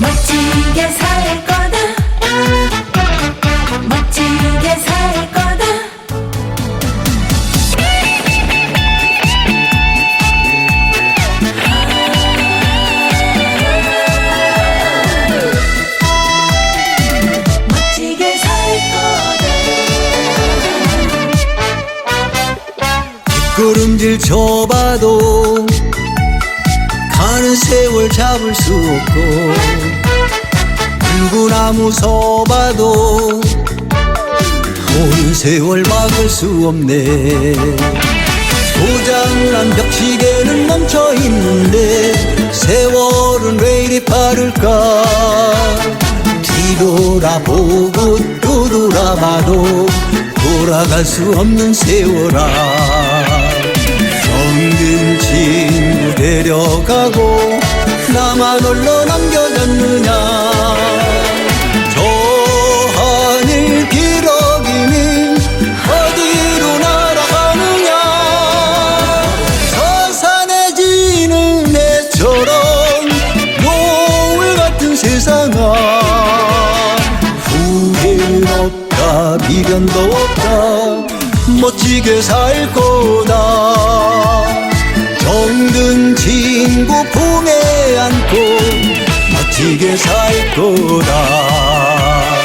멋지게 살 거다. 멋지게 살 거다. 멋지게 살 거다. 구름질 쳐봐도 가는 세월 잡을 수 없고 물구나 무 서봐도 오는 세월 막을 수 없네. 고장난 벽시계는 멈춰 있는데 세월은 왜 이리 빠를까? 뒤돌아보고 또 돌아봐도 돌아갈 수 없는 세월아. 정든 친구 데려가고 나만 홀로 남겨졌느냐. 저 하늘 기러기는 어디로 날아가느냐. 서산해지는 애처럼 노을 같은 세상아. 후회는 없다 미련도 없다. 멋지게 살 거다 정든 친구 품에 안고 멋지게 살 거다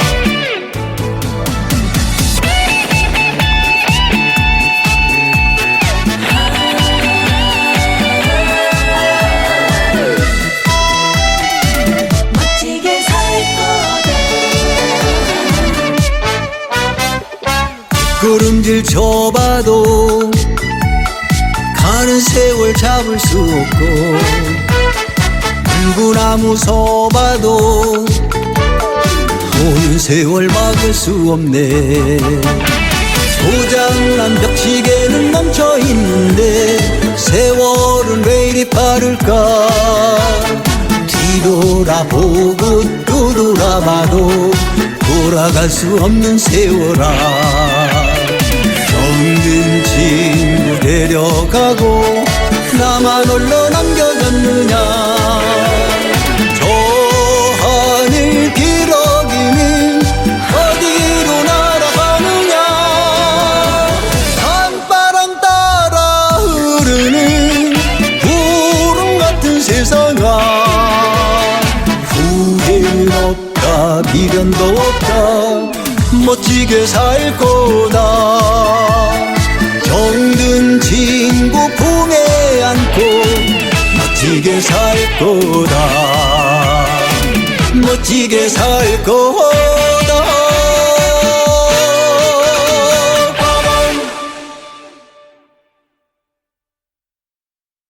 멋지게 살 거다. 구름질 쳐봐도 가는 세월 잡을 수 없고 물구나 무 서봐도 오는 세월 막을 수 없네. 고장난 벽시계는 멈춰 있는데 세월은 왜 이리 빠를까? 뒤돌아보고 또 돌아봐도 돌아갈 수 없는 세월아. 정든 친구 데려가고 세상아. 후회는 없다 미련도 없다. 멋지게 살 거다. 정든 친구 품에 안고 멋지게 살 거다. 멋지게 살 거다